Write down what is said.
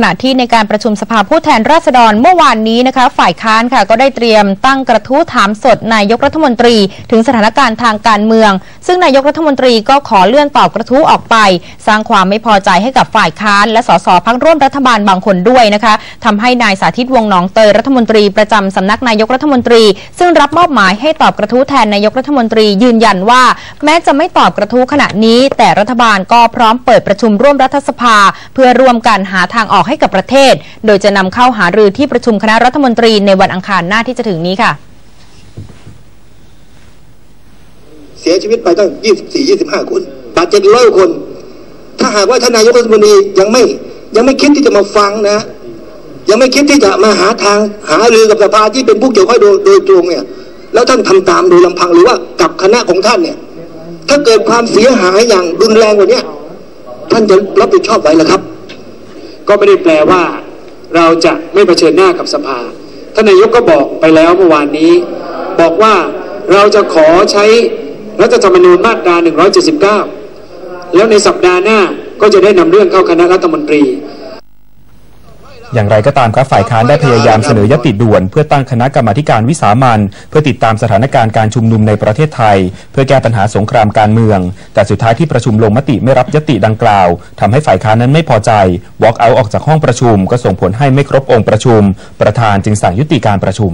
ขณะที่ในการประชุมสภาผู้แทนราษฎรเมื่อวานนี้นะคะ ฝ่ายค้านค่ะก็ได้เตรียมตั้งกระทู้ถามสดนายกรัฐมนตรี ถึงสถานการณ์ทางการเมือง ซึ่งนายกรัฐมนตรีก็ขอเลื่อนตอบกระทู้ออกไป สร้างความไม่พอใจให้กับฝ่ายค้าน และสสพักร่วมรัฐบาลบางคนด้วยนะคะทำให้นายสาธิตวงหนองเตยรัฐมนตรีประจำสำนักนายกรัฐมนตรี ซึ่งรับมอบหมายให้ตอบกระทู้แทนนายกรัฐมนตรียืนยันว่า แม้จะไม่ตอบกระทู้ขณะนี้ แต่รัฐบาลก็พร้อมเปิดประชุมร่วมรัฐสภา เพื่อร่วมกันหาทางออกให้กับประเทศ โดยจะนำเข้าหารือที่ประชุมคณะรัฐมนตรีในวันอังคารหน้าที่จะถึงนี้ค่ะ เสียชีวิตไปตั้ง 24 25 คนบาดเจ็บร้อยคน ถ้าหากว่าท่านนายกรัฐมนตรียังไม่ยังไม่คิดที่จะมาฟังนะ ยังไม่คิดที่จะมาหาทางหารือกับสภาที่เป็นผู้เกี่ยวข้องโดยตรงเนี่ย แล้วท่านทำตามโดยลำพังหรือว่ากับคณะของท่านเนี่ย ถ้าเกิดความเสียหายอย่างรุนแรงกว่านี้ท่านจะรับผิดชอบไหวหรือครับ ก็ไม่ได้แปลว่า เราจะไม่เผชิญหน้ากับสภาท่านนายกก็บอกไปแล้วเมื่อวานนี้ บอกว่าเราจะขอใช้รัฐธรรมนูญมาตรา 179 แล้วในสัปดาห์หน้าก็จะได้นำเรื่องเข้าคณะรัฐมนตรี อย่างไรก็ตามครับฝ่ายค้านได้พยายามเสนอยติด่วน เพื่อตั้งคณะกรรมาธิการวิสามันเพื่อติดตามสถานการณ์การชุมนุมในประเทศไทย เพื่อแก้ปัญหาสงครามการเมือง แต่สุดท้ายที่ประชุมลงมติไม่รับยติดังกล่าวทำให้ฝ่ายค้านนั้นไม่พอใจ walk out ออกจากห้องประชุม ก็ส่งผลให้ไม่ครบองค์ประชุม ประธานจึงสั่งยุติการประชุม